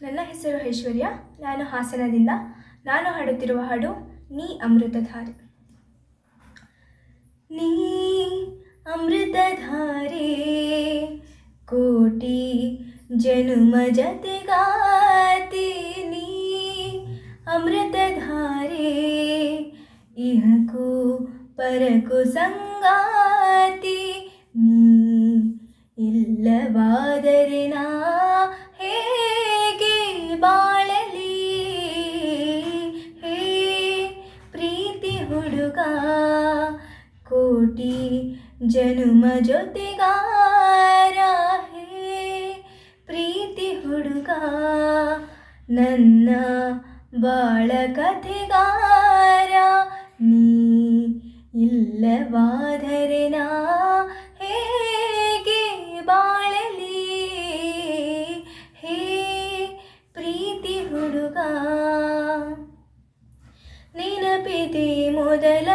ನನ್ನ ಹೆಸರು ಐಶ್ವರ್ಯ. ನಾನು ಹಾಸನದಿಂದ. ನಾನು ಹಾಡುತ್ತಿರುವ ಹಾಡು ನೀ ಅಮೃತಧಾರೆ. ನೀ ಅಮೃತಧಾರೆ, ಕೋಟಿ ಜನುಮ ಜತೆಗಾತೀನಿ ಅಮೃತಧಾರೆ, ಇಹಕು ಪರಕು ಸಂಗಾತಿ. ಕೋಟಿ ಜನುಮ ಜೊತೆಗಾರ ಹೇ ಪ್ರೀತಿ ಹುಡುಗ, ನನ್ನ ಬಾಳ ಕಥೆಗಾರ. ನೀ ಇಲ್ಲವಾದರೆ ನಾ ಹೇಗೆ ಬಾಳಲಿ? ಹೇ ಪ್ರೀತಿ ಹುಡುಗ ನೆನಪಿದೆ ಮೊದಲ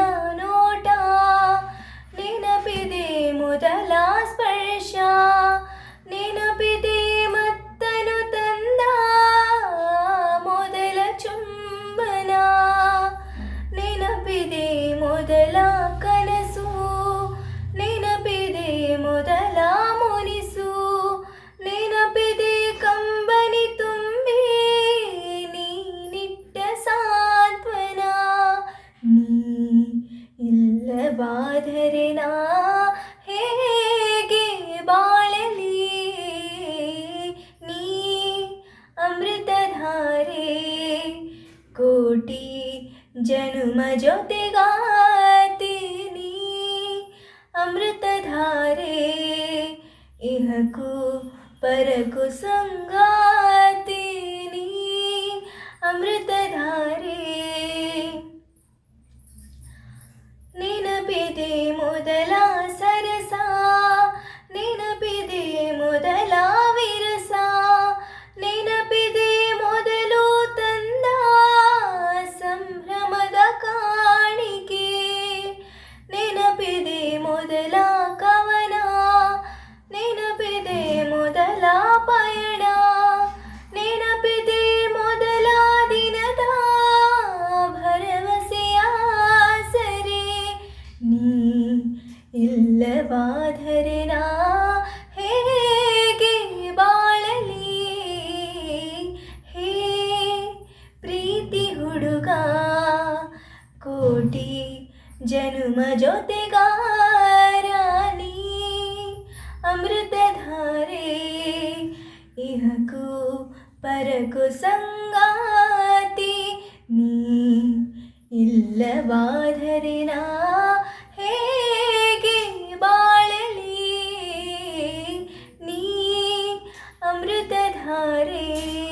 ಜನುಮ ಜೊತೆಗಾತೀನಿ ಅಮೃತಧಾರೆ ಇಹಕು ಪರಕು ಸಂಗಾತೀನಿ ಅಮೃತಧಾರೆ ನೆನಪಿದೆ ಮೊದಲ ಕವನ, ನೆನಪಿದೆ ಮೊದಲ ಪಯಣ, ನೆನಪಿದೆ ಮೊದಲ ದಿನದ ಭರವಸೆಯ ಸರಿ. ನೀ ಇಲ್ಲವಾದರೆ ನಾ ಹೇಗೆ ಬಾಳಲಿ? ಹೇ ಪ್ರೀತಿ ಹುಡುಗ, ಕೋಟಿ ಜನುಮ ಜೊತೆಗಾರ ನೀ ಅಮೃತಧಾರೆ ಇಹಕು ಪರಕು ಸಂಗಾತಿ ನೀ ಇಲ್ಲವಾದರೆ ನಾ ಹೇಗೆ ಬಾಳಲಿ ನೀ ಅಮೃತಧಾರೆ ಥ್ಯಾಂಕ್ ಯು